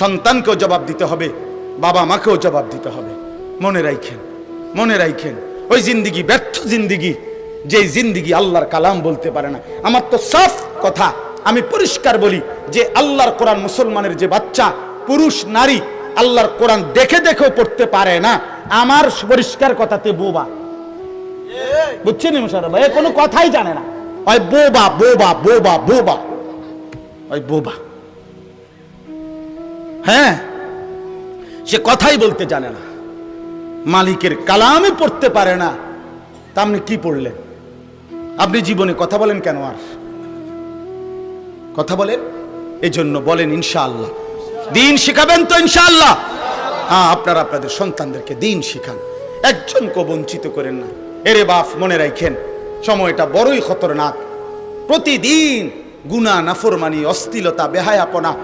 সন্তানকেও জবাব দিতে হবে, বাবা মাকেও জবাব দিতে হবে। মনে রাখেন মনে রাখেন ওই জিন্দিগি ব্যর্থ জিন্দিগি যে জিন্দিগি আল্লাহর কালাম বলতে পারে না। আমার তো সাফ কথা, আমি পরিষ্কার বলি যে আল্লাহর কোরআন মুসলমানের যে বাচ্চা, পুরুষ, নারী, আল্লাহর কোরআন দেখে দেখেও পড়তে পারে না। আমার পরিষ্কার কথাতে বোবা। বুঝছেন মুশারফ ভাই? কোনো কথাই জানে না। ওই বোবা বোবা বোবা বোবা। ওই বোবা। হ্যাঁ সে কথাই বলতে জানে না। মালিকের কালামই পড়তে পারে না। তা আপনি কি পড়লেন? আপনি জীবনে কথা বলেন কেন আর? কথা বলেন এই জন্য বলেন ইনশাআল্লাহ। দিন শিখাবেন তো ইনশাআল্লাহ। হ্যাঁ আপনারা আপনাদের সন্তানদেরকে দিন শিখান। একজনকে বঞ্চিত করেন না। এরে বাপ, মনে রাখেন, সময়টা বড়ই খতরনাক। প্রতিদিন গুনা নাফরমানি অস্থিলতা বেহায়াপনা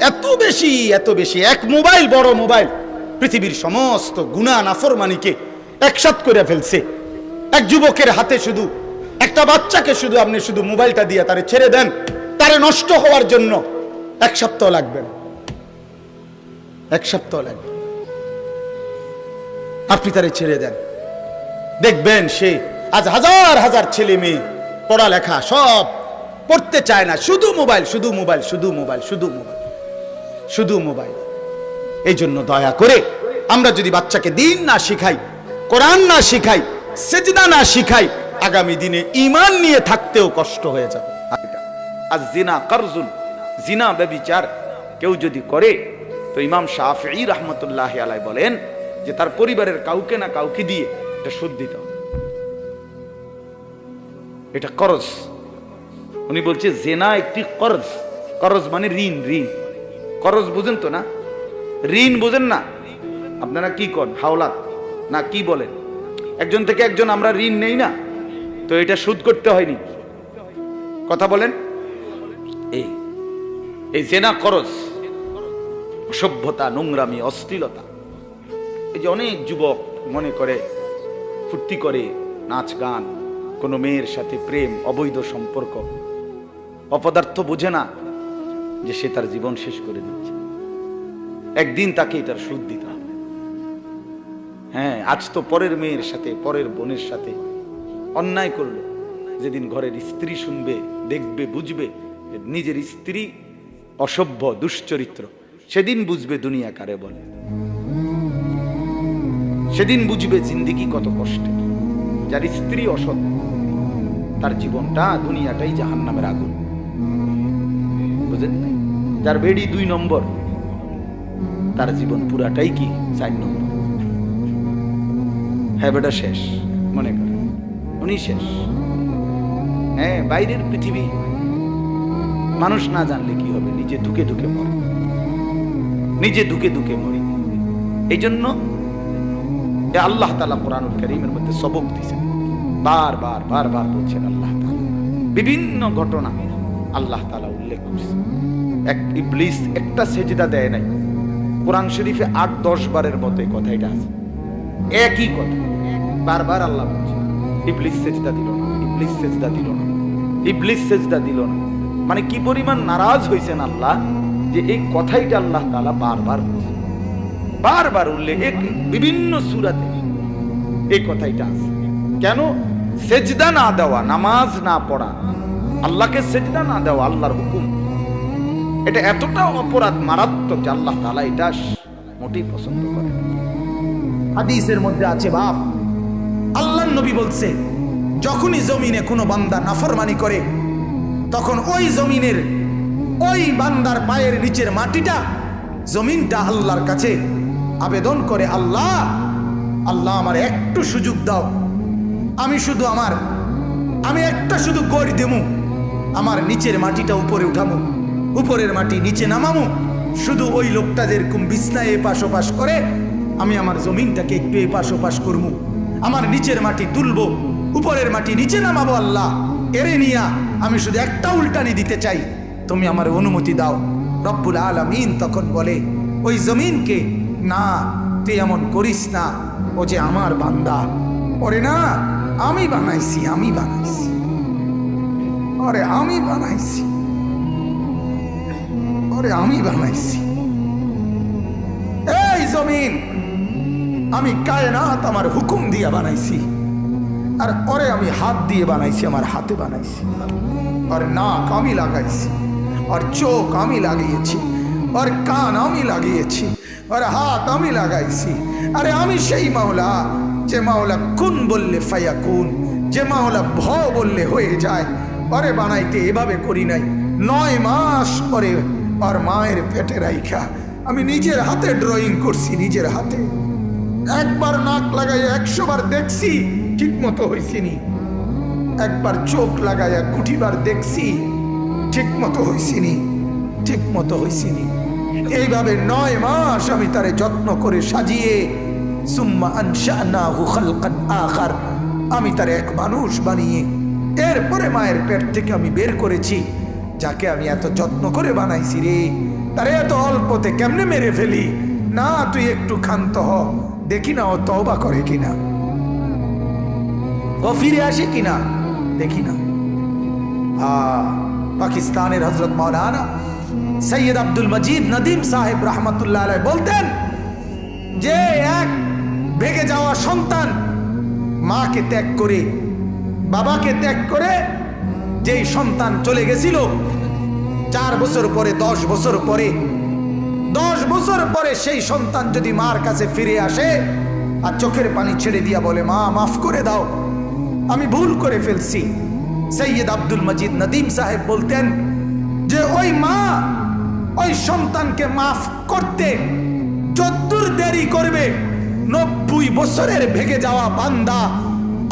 এত বেশি এত বেশি। এক মোবাইল, বড় মোবাইল। পৃথিবীর সমস্ত গুনা নাফরমানিকে একসাথ করে ফেলছে। এক যুবকের হাতে শুধু, একটা বাচ্চাকে শুধু আপনি শুধু মোবাইলটা দিয়ে তারে ছেড়ে দেন, তারে নষ্ট হওয়ার জন্য এক সপ্তাহ লাগবে না। এক সপ্তাহ লাগবে। আপনি তারে ছেড়ে দেন। দেখবেন সে আজ হাজার হাজার ছেলে মেয়ে, পড়ালেখা সব পড়তে চায় না। শুধু মোবাইল শুধু মোবাইল শুধু মোবাইল শুধু মোবাইল। শুধু মোবাইল। এই জন্য দয়া করে আমরা যদি বাচ্চাকে দিন না শিখাই, কোরআন না শিখাই, সেজদা না শিখাই, আগামী দিনে ইমান নিয়ে থাকতেও কষ্ট হয়ে যাবে। আর জিনা কারজুল জিনা ব্যবিচার কেউ যদি করে, তো ইমাম শাহি রহমতুল্লাহ আলাই বলেন যে তার পরিবারের কাউকে না কাউকে দিয়ে এটা সুদ দিতে হবে। এটা করজ। উনি বলছে, জেনা একটি করজ। করজ মানে ঋণ ঋণ। করজ বুঝেন তো না? ঋণ বুঝেন না? আপনারা কি করেন হাওলাত? না, কি বলেন? একজন থেকে একজন আমরা ঋণ নেই না? তো এটা সুদ করতে হয়নি। কথা বলেন। এই এই জেনা করজ অসভ্যতা, নোংরামি, অশ্লীলতা, এই যে অনেক যুবক মনে করে, ফুর্তি করে নাচ গান, কোনো মেয়ের সাথে প্রেম, অবৈধ সম্পর্ক, অপদার্থ বোঝে না। যে সে তার জীবন শেষ করে দিচ্ছে। একদিন তাকে তার সুদ দিতে হবে। হ্যাঁ আজ তো পরের মেয়ের সাথে, পরের বোনের সাথে অন্যায় করল। যেদিন ঘরের স্ত্রী শুনবে, দেখবে, বুঝবে নিজের স্ত্রী অসভ্য, দুশ্চরিত্র। সেদিন বুঝবে দুনিয়া কারে বলে। সেদিন বুঝবে জিন্দিগি কত কষ্টের যার স্ত্রী অসৎ, তার জীবনটা দুনিয়াটাই জাহান নামের আগুন। বুঝেন নাই? যার বেডি দুই নম্বর, তার জীবন পুরাটাই কি? চার নম্বর। হ্যাঁ বেটা, শেষ, মনে করেন উনি শেষ। হ্যাঁ বাইরের পৃথিবী। মানুষ না জানলে কি হবে? নিজে দুকে দুকে মরে। নিজে দুকে দুকে মরে। এই জন্য আল্লাহ তালা কোরআনুল করিমের মধ্যে সবক দিয়েছেন। বার বার বার বার বলছেন আল্লাহ বিভিন্ন ঘটনা আল্লাহ তালা উল্লেখ করছেন। এক ইবলিস একটা সেজদা দেয় নাই। কোরআন শরীফে আট, দশ বারের মতো এই কথাটা আছে। একই কথা। বারবার আল্লাহ বলছে, ইবলিস সেজদা দিল না, ইবলিস সেজদা দিল না, ইবলিস সেজদা দিল না। মানে কি পরিমাণ নারাজ হয়েছেন আল্লাহ যে এই কথাইটা আল্লাহ তাআলা বারবার বলছে। বারবার উল্লেখ বিভিন্ন সুরাতে এই কথাইটা আছে। কেন? সেজদা না দেওয়া, নামাজ না পড়া, আল্লাহকে সেজদা না দেওয়া আল্লাহর হুকুম। এটা এতটা অপরাধ মারাত্মক যে আল্লাহ তাআলা এটা মোটেই পছন্দ করে। হাদিসের মধ্যে আছে, বাপ আল্লাহ নবী বলছে, যখনই জমিনে কোনো বান্দা নাফরমানি করে, তখন ওই জমিনের ওই বান্দার পায়ের নিচের মাটিটা জমিনটা আল্লাহর কাছে আবেদন করে, আল্লাহ আল্লাহ আমার একটু সুযোগ দাও। আমি শুধু আমার, আমি একটা শুধু গড় দেমু আমার নিচের মাটিটা উপরে উঠামু উপরের মাটি নিচে নামামু। শুধু ওই লোকটা যেরকম বিছনায় এপাশ ওপাশ করে, আমি আমার জমিনটাকে একটু এপাশ ওপাশ করব আমার নিচের মাটি তুলবো, উপরের মাটি নিচে নামাবো আল্লাহ। এরে নিয়া, আমি শুধু একটা উল্টানি দিতে চাই। তুমি আমার অনুমতি দাও। রব্বুল আলামিন তখন বলে, ওই জমিনকে না, তুই এমন করিস না। ও যে আমার বান্দা। ওরে না, আমি বানাইছি আমি বানাইছি। ওরে আমি বানাইছি। ওরে আমি বানাইছি। আলামিন আমি কায়নাত আমার হুকুম দিয়ে বানাইছি। আর ওরে আমি হাত দিয়ে বানাইছি, আমার হাতে বানাইছি। আর নাক আমি লাগাইছি, আর চোখ আমি লাগিয়েছি, আর কান আমি লাগিয়েছি, আর হাত আমি লাগাইছি। আরে আমি সেই মাওলা, যে মাওলা কুন বললে ফায়া কুন যে মাওলা ভ বললে হয়ে যায়। পরে বানাইতে এভাবে করি নাই, নয় মাস পরে আর মায়ের পেটে রাইখা। আমি নিজের হাতে ড্রয়িং করছি, নিজের হাতে। একবার নাক লাগাই একশো বার দেখছি ঠিক মতো হয়েছিনি একবার চোখ লাগাইয়া কুঠিবার দেখছি ঠিক মতো হয়েছিনি ঠিক মতো হয়েছিনি এইভাবে নয় মাস আমি তারে যত্ন করে সাজিয়ে, সুম্মা আনশানাহু খালকান আখার আমি তার এক মানুষ বানিয়ে, এরপরে মায়ের পেট থেকে আমি বের করেছি। যাকে আমি এত যত্ন করে বানাইছি রে, তারে এত অল্পতে কেমনে মেরে ফেলি? না, তুই একটু ক্ষান্ত হ। দেখি না ও তওবা করে কিনা। ও ফিরে আসে কিনা? দেখি না। পাকিস্তানের হজরত মৌলানা সৈয়দ আব্দুল মজিদ নদীম সাহেব রহমতুল্লাহ বলতেন, যে এক ভেগে যাওয়া সন্তান মাকে ত্যাগ করে, বাবাকে ত্যাগ করে যেই সন্তান চলে গেছিল, চার বছর পরে, দশ বছর পরে, দশ বছর পরে সেই সন্তান যদি মার কাছে ফিরে আসে আর চোখের পানি ছেড়ে দিয়া বলে, মা, মাফ করে দাও, আমি ভুল করে ফেলছি। সৈয়দ আব্দুল মজিদ নদীম সাহেব বলতেন যে, ওই মা, ওই সন্তানকে মাফ করতে যদ্দূর দেরি করবে, নব্বই বছরের ভেগে যাওয়া বান্দা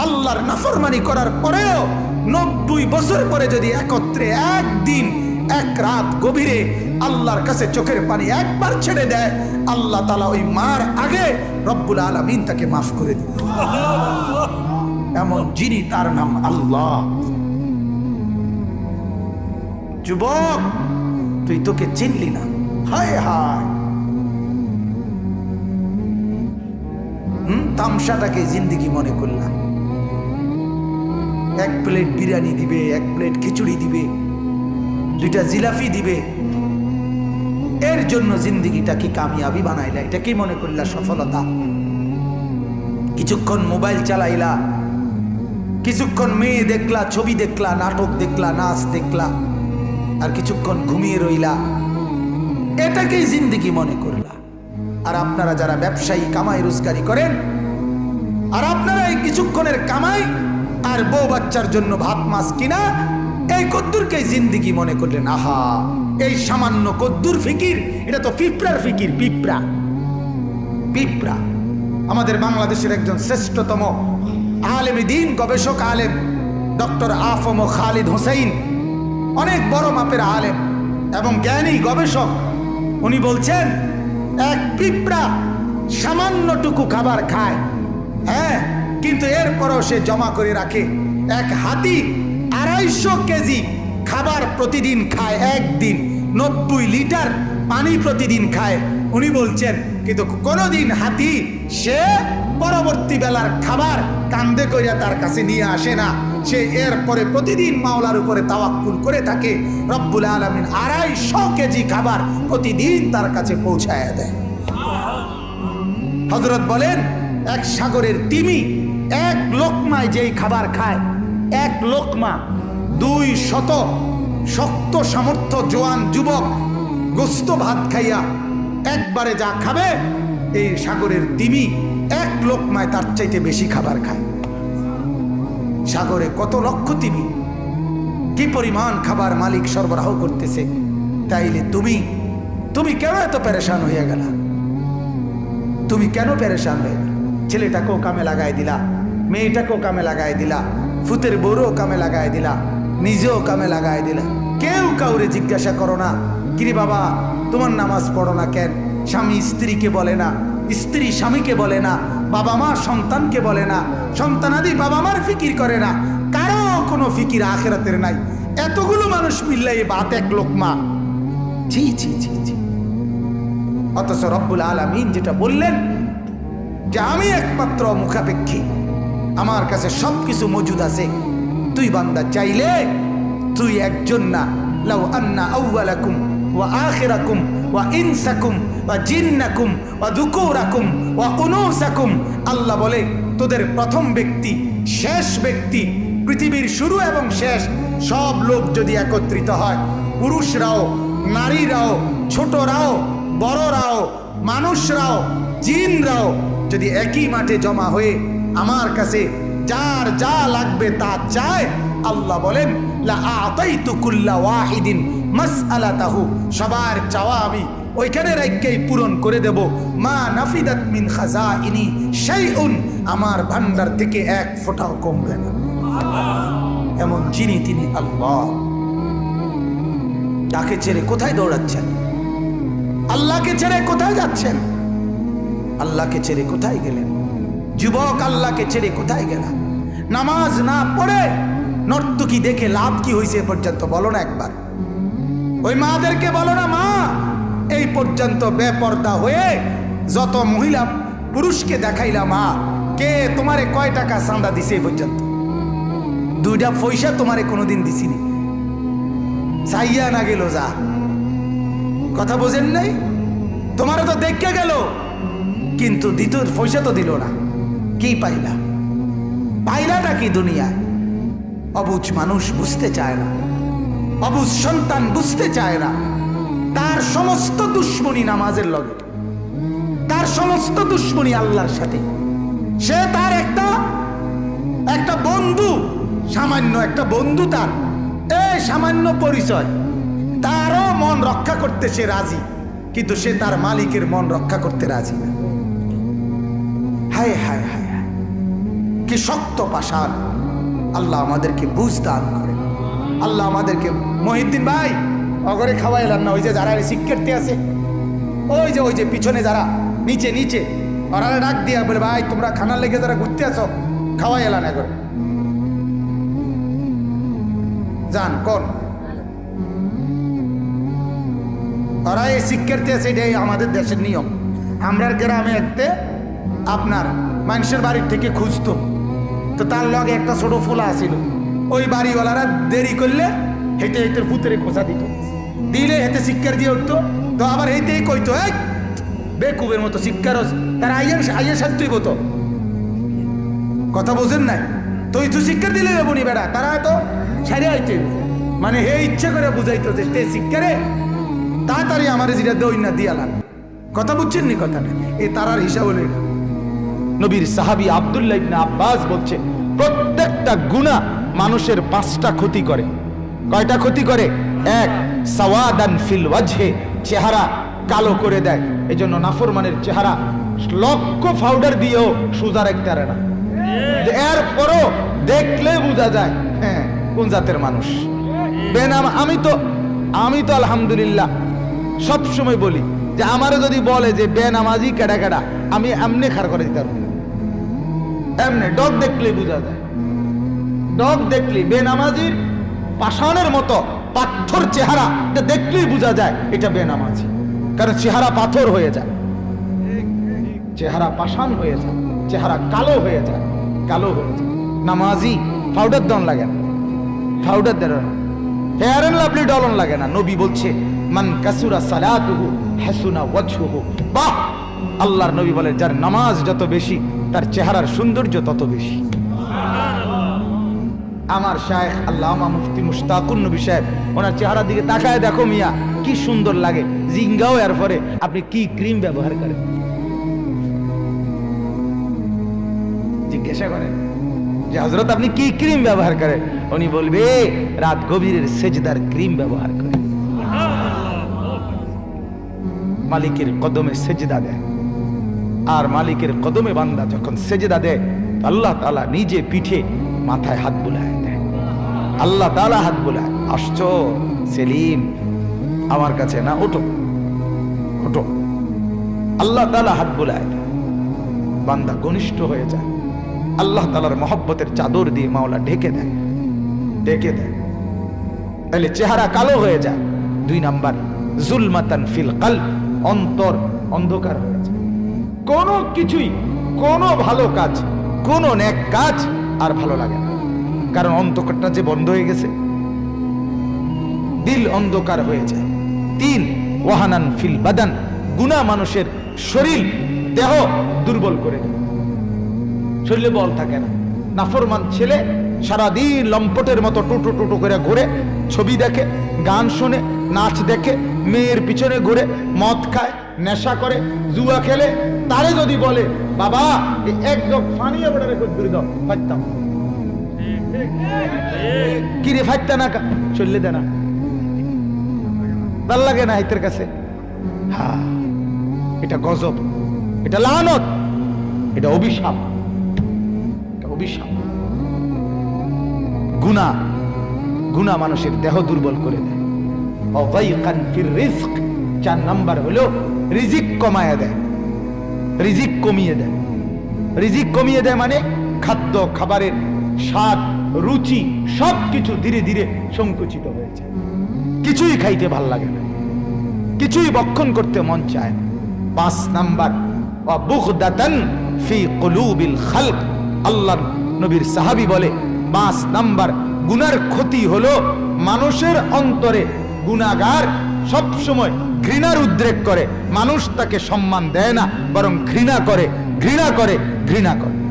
আল্লাহর নাফরমানি করার পরেও নব্বই বছর পরে যদি একত্রে একদিন, এক রাত গভীরে আল্লাহর কাছে চোখের পানি একবার ছেড়ে দেয়, আল্লাহ তালা ওই মার আগে রব্বুল আলমিন তাকে মাফ করে দিবে। এমন যিনি তার নাম আল্লাহ। যুবক, তুই তোকে চিনলি না? হায় হায়। হুম, তামসাটাকে জিন্দিগি মনে করলাম। এক প্লেট বিরিয়ানি দিবে, এক প্লেট খিচুড়ি দিবে, দুইটা জিলাফি দিবে। এর জন্য জিন্দিগিটা কি কামিয়াবি বানাইলা? এটা কি মনে করলা সফলতা? কিছুক্ষণ মোবাইল চালাইলা, কিছুক্ষণ মেয়ে দেখলা, ছবি দেখলা, নাটক দেখলা, নাচ দেখলা, আর কিছুক্ষণ ঘুমিয়ে রইলা। এটাকেই জিন্দিগি মনে করলা। আর আপনারা যারা ব্যবসায়ী, কামাই, রোজগারি করেন, আর আপনারা এই কিছুক্ষণের কামাই আর বউ বাচ্চার জন্য ভাত, মাছ কিনা, এই কদ্দুরকে জিন্দিগি মনে করলেন, আহা, এই সামান্য কদ্দুর ফিকির, এটা তো পিঁপড়ার ফিকির, পিঁপড়া। পিঁপড়া। আমাদের বাংলাদেশের একজন শ্রেষ্ঠতম আলেম দিন, গবেষক, আলেম, ডক্টর আফম খালিদ হোসেন অনেক বড় মাপের আলেম এবং জ্ঞানী গবেষক। উনি বলছেন, এক পিঁপড়া সামান্যটুকু খাবার খায়। হ্যাঁ কিন্তু এরপরও সে জমা করে রাখে। এক হাতি আড়াইশো কেজি খাবার প্রতিদিন খায় একদিন। নব্বই লিটার পানি প্রতিদিন খায়। উনি বলছেন, কিন্তু কোনোদিন হাতি সে পরবর্তী বেলার খাবার কান্দে কইরা তার কাছে নিয়ে আসে না। সে এরপরে প্রতিদিন মাওলার উপরে তাওয়াক্কুল করে থাকে। রব্বুল আলমিন আড়াইশো কেজি খাবার প্রতিদিন তার কাছে পৌঁছায় দেয়। হজরত বলেন, এক সাগরের তিমি এক লোকমায় যেই খাবার খায়, এক লোকমা, দুই শত শক্ত সামর্থ্য জোয়ান যুবক গোস্ত ভাত খাইয়া একবারে যা খাবে, এই সাগরের তিমি এক লোকমায় তার চাইতে বেশি খাবার খায়। সাগরে কত লক্ষ তিমি, কি পরিমাণ খাবার মালিক সরবরাহ করতেছে, তাইলে তুমি তুমি কেন এত পেরেশান হইয়া গেলা? তুমি কেন পেরেশান হয়ে ছেলেটাকেও কামে লাগাই দিলা। মেয়েটাকেও কামে লাগাই দিলা, ফুতের বউরও কামে লাগাই দিলা, নিজেও কামে লাগাই দিলা। কেউ কাউরে জিজ্ঞাসা করো না, কিরে বাবা, তোমার নামাজ পড়ো না কেন? স্বামী স্ত্রীকে বলে না, স্ত্রী স্বামীকে বলে না, বাবা মা সন্তানকে বলে না, সন্তানাদি বাবা মার ফিকির করে না। কারও কোনো ফিকির আখেরাতের নাই। এতগুলো মানুষ মিললে বাত এক লোকমা। ছি ছি ছি ছি। অথচ রব্বুল আলমিন যেটা বললেন যে আমি একমাত্র মুখাপেক্ষী। আমার কাছে সব কিছু মজুদ আছে। তুই বান্দা, চাইলে তুই একজন না। লাউ আন্না আউ্বালাকুম ওয়া আখিরাকুম ওয়া ইনসাকুম ওয়া জিন্নাকুম ওয়া দুকুরাকুম ওয়া উনুসাকুম। আল্লাহ বলে, তোদের প্রথম ব্যক্তি, শেষ ব্যক্তি, পৃথিবীর শুরু এবং শেষ, সব লোক যদি একত্রিত হয়, পুরুষরাও, নারীরাও, ছোটরাও, বড়রাও, মানুষরাও, জিনরাও যদি একই মাঠে জমা হয়ে আমার কাছে যার যা লাগবে তা চায়। আল্লাহ বলেন ওয়াহিদিন সবার চাওয়া আমি ওইখানে রাইকেই পূরণ করে দেব। মা নাফিদাত মিন খাজাইনি শাইউন। আমার ভান্ডার থেকে এক ফোঁটাও কমবে না। এমন যিনি তিনি আল্লাহ। তাকে ছেড়ে কোথায় দৌড়াচ্ছেন? আল্লাহকে ছেড়ে কোথায় যাচ্ছেন? আল্লাহকে ছেড়ে কোথায় গেলেন? যুবক আল্লাহকে ছেড়ে কোথায় গেল? নামাজ না পড়ে নর্তকী দেখে লাভ কি হয়েছে পর্যন্ত বলো না একবার। ওই মাদেরকে বলো না, মা, এই পর্যন্ত বেপর্দা হয়ে যত মহিলা পুরুষকে দেখাইলা মা কে তোমারে কয় টাকা চাঁদা দিছে এই পর্যন্ত? দুইটা পয়সা তোমারে কোনোদিন দিছিনি। চাইয়া না গেল যা। কথা বোঝেন নাই? তোমার তো দেখে গেল, কিন্তু দ্বিতীয় পয়সা তো দিল না। কি পাইলা? পাইলাটা কি দুনিয়ায়? অবুজ মানুষ বুঝতে চায় না। অবুজ সন্তান বুঝতে চায় না। তার সমস্ত দুশ্মনী নামাজের লগে। তার সমস্ত দুশ্মনী আল্লাহর সাথে। সে তার একটা একটা বন্ধু, সামান্য একটা বন্ধু তার। এ সামান্য পরিচয়। তারও মন রক্ষা করতে সে রাজি। কিন্তু সে তার মালিকের মন রক্ষা করতে রাজি না। হায় হায় হায়। কি শক্ত পাষাণ। আল্লাহ আমাদেরকে বুঝ দান করেন। আল্লাহ আমাদেরকে মহিদ্দিন ভাই, অগরে খাওয়াইলাম না, ওই যে যারা শিক্ষার্থী আছে, ওই যে ওই যে পিছনে যারা, নিচে নিচে ওরা ডাক দিয়া বলে, ভাই, তোমরা খানার লেগে যারা ঘুরতে আসো খাওয়াই এলাম একবারে যান, কোন? ওরা এই শিক্ষার্থী আছে, এটাই আমাদের দেশের নিয়ম। আমরা গ্রামে একতে আপনার মানুষের বাড়ির থেকে খুঁজতো। তো তার লগে একটা ছোট ফোলা আছিল। ওই বাড়িওয়ালারা দেরি করলে হেঁটে হেঁটে ভূতেরে খোঁজা দিত। দিলে হেঁটে শিক্ষার দিয়ে উঠতো। তো আবার হেঁটেই কইতো, এই, বেকুবের মতো শিক্ষার তারা আইয়ার আইয়ার সাথে তুই তো। কথা বোঝেন নাই? তুই তুই শিক্ষা দিলে বনি বেড়া, তারা তো সারি আইতে। মানে হে ইচ্ছে করে বুঝাইতো যে তে শিক্ষারে তাড়াতাড়ি আমার যেটা দই না দিয়ালান কথা বুঝছেন নি কথা এ তারার হিসাব হলো এটা নবীর সাহাবী আব্দুল্লাহ ইবনে আব্বাস বলছে প্রত্যেকটা গুনাহ মানুষের পাঁচটা ক্ষতি করে। কয়টা ক্ষতি করে? এক সাওয়াদান ফিল ওয়াজহে চেহারা কালো করে দেয়। এই এজন্য নাফরমানের চেহারা লক্ষ পাউডার দিয়েও সোজা রাখতে পারে না। এরপরও দেখলে বোঝা যায় হ্যাঁ কোন জাতের মানুষ? বেনাম আমি তো আমি তো আলহামদুলিল্লাহ সব সময় বলি যে আমারও যদি বলে যে বেনামাজি কেডা কেডা, আমি এমনি খার করে দিতে পারব এমনি, ডগ দেখলে বোঝা যায়। ডগ দেখলি বেনামাজির পাষাণের মতো পাথর চেহারা এটা দেখলেই বোঝা যায় এটা বেনামাজি। কারণ চেহারা পাথর হয়ে যায়। চেহারা পাষাণ হয়ে যায়। চেহারা কালো হয়ে যায়। কালো হয়ে যায়। নামাজি পাউডার দন লাগে না। পাউডার দেন হেয়ার অ্যান্ড লাভলি ডলন লাগে না। নবী বলছে মান কাসুরা সালাতুহু হাসুনা ওয়াজহুহু। বাহ! আল্লাহর নবী বলে যার নামাজ যত বেশি, তার চেহারার সৌন্দর্য তত বেশি। আমার শায়েখ আল্লামা মুফতি মুশতাকুন নবী সাহেব, ওনার চেহারার দিকে তাকায় দেখো মিয়া, কি সুন্দর লাগে। জিঙ্গাও এর পরে আপনি কি ক্রিম ব্যবহার করেন? জিজ্ঞাসা করেন যে হজরত আপনি কি ক্রিম ব্যবহার করেন? উনি বলবে, রাত গভীরের সেজদার ক্রিম ব্যবহার করে। মালিকের কদমে সেজদা দেয়। আর মালিকের কদমে বান্দা যখন সেজদা দেয়, আল্লাহ তালা নিজে পিঠে মাথায় হাত বুলায় দেয়। আল্লাহ তালা হাত বুলায়, আসছো, সেলিম, আমার কাছে না, ওঠো ওঠো। আল্লাহ তালা হাত বুলায় বান্দা ঘনিষ্ঠ হয়ে যায়। আল্লাহ তালার মহব্বতের চাদর দিয়ে মাওলা ঢেকে দেয় ঢেকে দেয়। তাহলে চেহারা কালো হয়ে যায়। দুই নাম্বার, জুলমাতান ফিল কাল অন্তর অন্ধকার হয়ে যায় কোনো কিছুই, কোনো ভালো কাজ, কোনো নেক কাজ আর ভালো লাগে না। কারণ অন্ধকারটা যে বন্ধ হয়ে গেছে, দিল অন্ধকার হয়ে যায়। তিন, ওয়াহানান ফিল বাদান, গুনাহ মানুষের শরীর, দেহ দুর্বল করে দেয়। শরীরে বল থাকে না। নাফরমান ছেলে সারাদিন লম্পটের মতো টুটু টুটু করে ঘুরে ছবি দেখে, গান শোনে নাচ দেখে, মেয়ের পিছনে ঘুরে মদ খায়, নেশা করে, জুয়া খেলে। তারে যদি বলে, বাবা এক জগ বড় রেখে দূরে দাও ফাইতাম কি রে ফাইতা না চললে দে না। ভালো লাগে না হাইতের কাছে। হ্যাঁ এটা গজব। এটা লানত। এটা অভিশাপ। এটা অভিশাপ। গুণা গুণা মানুষের দেহ দুর্বল করে দেয়। রিজক। চার নাম্বার হলো রিজিক কমায় দেয়। রিজিক কমিয়ে দেয়। রিজিক কমিয়ে দেয় মানে খাদ্য, খাবারের স্বাদ, রুচি সব কিছু ধীরে ধীরে সংকুচিত হয়েছে। কিছুই খাইতে ভালো লাগে না। কিছুই বক্ষণ করতে মন চায় না। পাঁচ নাম্বার, অবুগদাতান ফি কুলুবিল খালক। আল্লাহ নবীর সাহাবি বলে, পাঁচ নাম্বার, গুনার ক্ষতি হলো মানুষের অন্তরে গুনাগার সবসময় ঘৃণার উদ্রেক করে। মানুষ তাকে সম্মান দেয় না, বরং ঘৃণা করে ঘৃণা করে ঘৃণা করে।